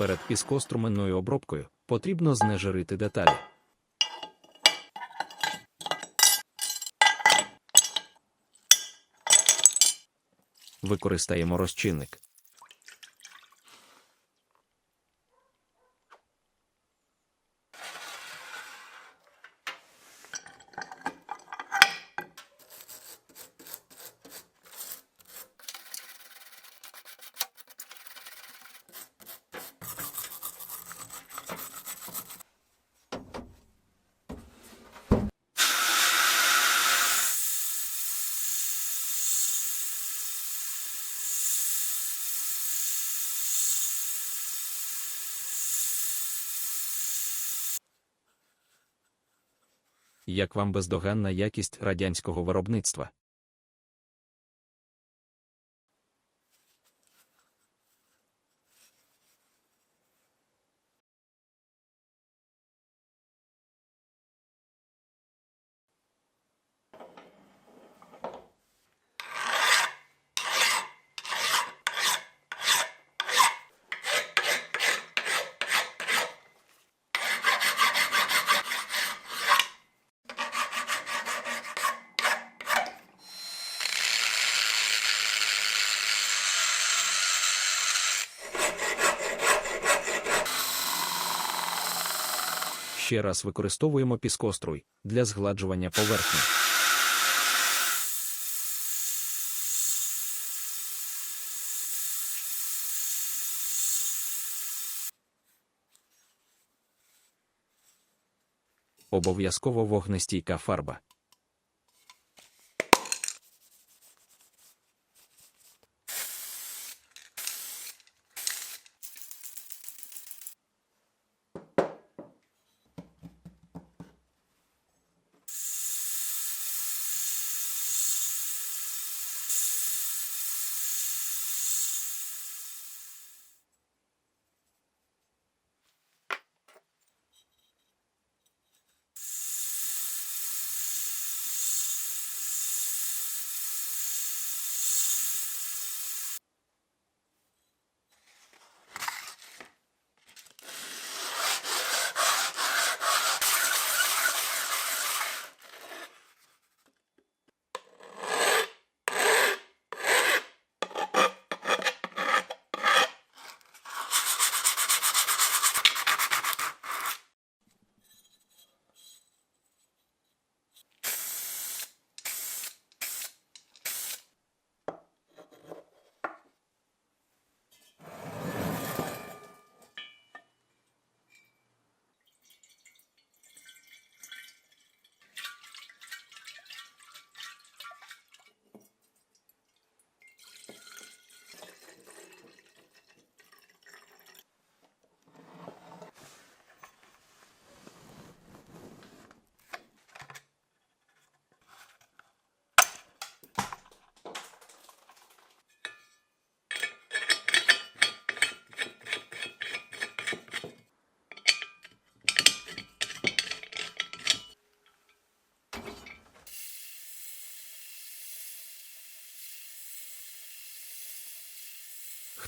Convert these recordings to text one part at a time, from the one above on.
Перед піскоструменною обробкою потрібно знежирити деталі. Використаємо розчинник. Як вам бездоганна якість радянського виробництва? Ще раз використовуємо піскоструй для згладжування поверхні. Обов'язково вогнестійка фарба.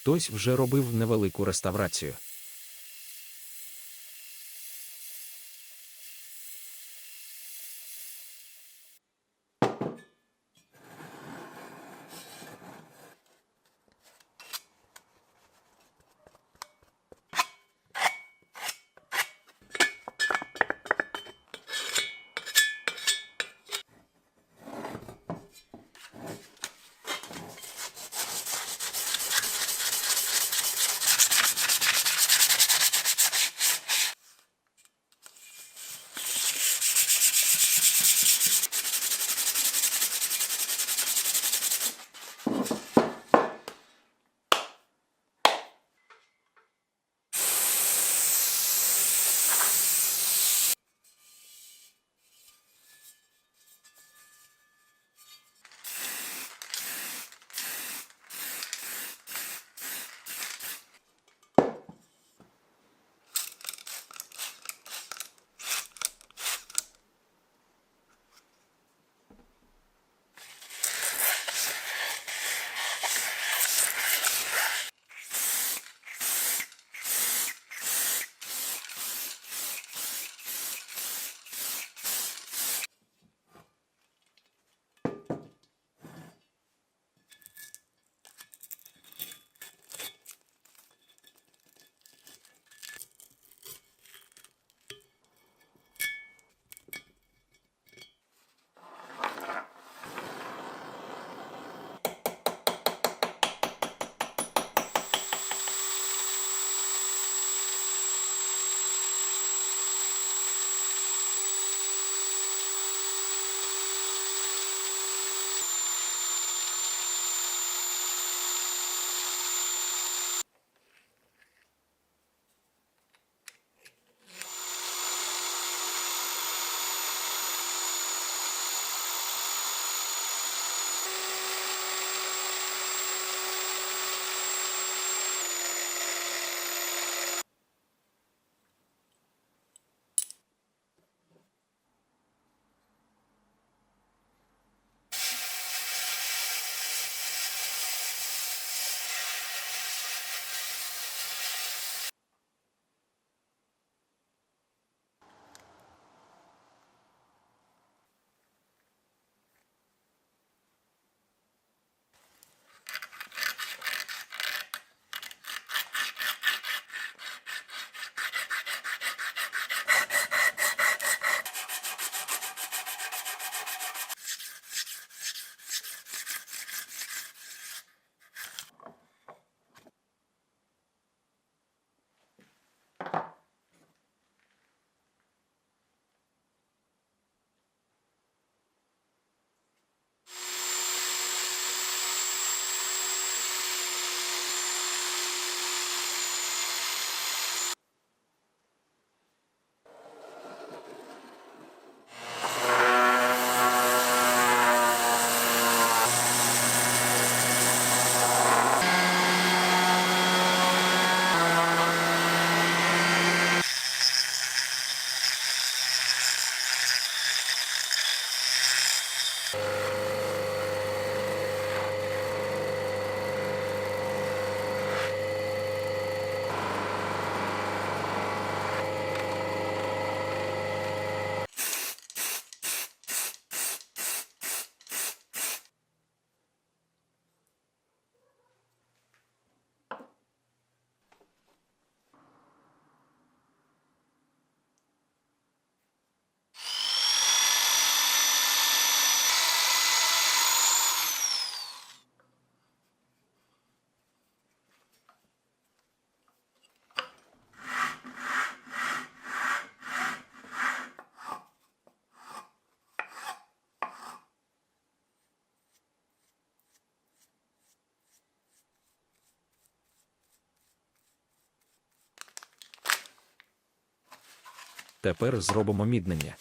Хтось вже робив невелику реставрацію. Тепер зробимо міднення.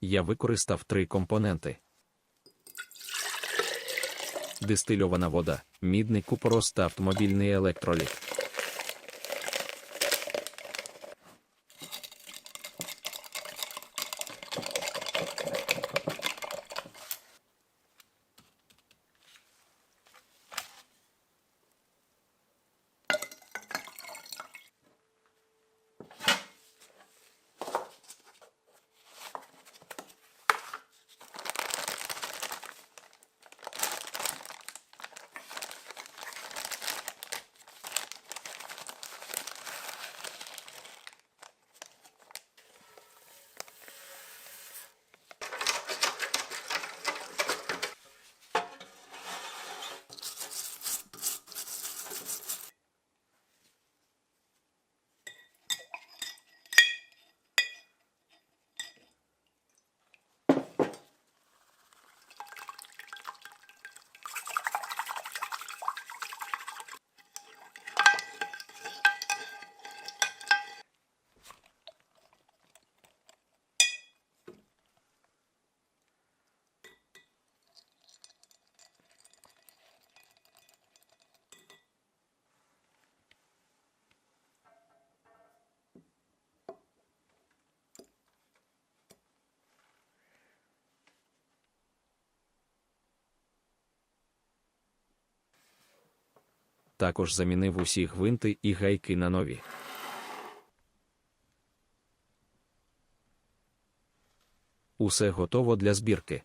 Я використав три компоненти. Дистильована вода, мідний купорос та автомобільний електроліт. Також замінив усі гвинти і гайки на нові. Усе готово для збірки.